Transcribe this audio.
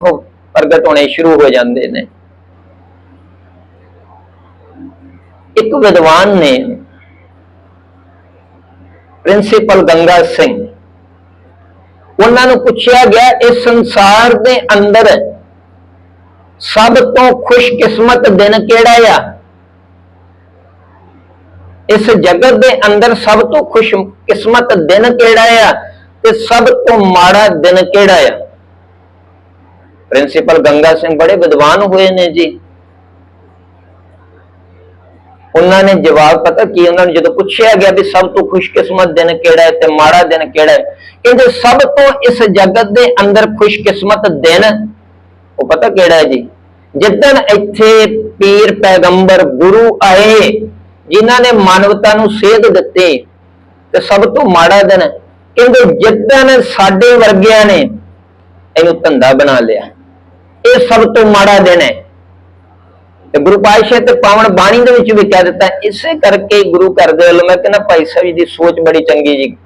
ਪ੍ਰਗਟ ਹੋਣੇ ਸ਼ੁਰੂ ਹੋ ਜਾਂਦੇ ਨੇ। ਇੱਕ ਵਿਦਵਾਨ ਨੇ ਪ੍ਰਿੰਸੀਪਲ ਗੰਗਾ ਸਿੰਘ, ਉਹਨਾਂ ਨੂੰ ਪੁੱਛਿਆ ਗਿਆ ਇਸ ਸੰਸਾਰ ਦੇ ਅੰਦਰ ਸਭ ਤੋਂ ਖੁਸ਼ਕਿਸਮਤ ਦਿਨ ਕਿਹੜਾ ਆ? ਇਸ ਜਗਤ ਦੇ ਅੰਦਰ ਸਭ ਤੋਂ ਖੁਸ਼ਕਿਸਮਤ ਦਿਨ ਕਿਹੜਾ ਆ? ਤੇ ਸਭ ਤੋਂ ਮਾੜਾ ਦਿਨ ਕਿਹੜਾ ਆ? ਪ੍ਰਿੰਸੀਪਲ ਗੰਗਾ ਸਿੰਘ ਬੜੇ ਵਿਦਵਾਨ ਹੋਏ ਨੇ ਜੀ। ਉਹਨਾਂ ਨੇ ਜਵਾਬ ਪਤਾ ਕੀ, ਉਹਨਾਂ ਨੂੰ ਜਦੋਂ ਪੁੱਛਿਆ ਗਿਆ ਵੀ ਸਭ ਤੋਂ ਖੁਸ਼ਕਿਸਮਤ ਦਿਨ ਕਿਹੜਾ ਹੈ ਤੇ ਮਾੜਾ ਦਿਨ ਕਿਹੜਾ ਹੈ, ਕਹਿੰਦੇ ਸਭ ਤੋਂ ਇਸ ਜਗਤ ਦੇ ਅੰਦਰ ਖੁਸ਼ਕਿਸਮਤ ਦਿਨ ਉਹ ਪਤਾ ਕਿਹੜਾ ਹੈ ਜੀ? ਜਿੱਦਣ ਇੱਥੇ ਪੀਰ ਪੈਗੰਬਰ ਗੁਰੂ ਆਏ, ਜਿਨ੍ਹਾਂ ਨੇ ਮਾਨਵਤਾ ਨੂੰ ਸੇਧ ਦਿੱਤੀ ਤੇ ਸਭ ਤੋਂ ਮਾੜਾ ਦਿਨ, ਕਹਿੰਦੇ ਜਿੱਦਣ ਸਾਡੇ ਵਰਗਿਆਂ ਨੇ ਇਹਨੂੰ ਧੰਦਾ ਬਣਾ ਲਿਆ। ਇਹ ਸਭ ਤੋਂ ਮਾੜਾ ਦਿਨ ਹੈ। ਤੇ ਗੁਰੂ ਪਾਤਸ਼ਾਹ ਤੇ ਪਾਵਨ ਬਾਣੀ ਦੇ ਵਿੱਚ ਵੀ ਕਹਿ ਦਿੱਤਾ, ਇਸੇ ਕਰਕੇ ਗੁਰੂ ਘਰ ਦੇ ਵੱਲੋਂ ਮੈਂ ਕਹਿੰਦਾ ਭਾਈ ਸਾਹਿਬ ਜੀ ਦੀ ਸੋਚ ਬੜੀ ਚੰਗੀ ਜੀ।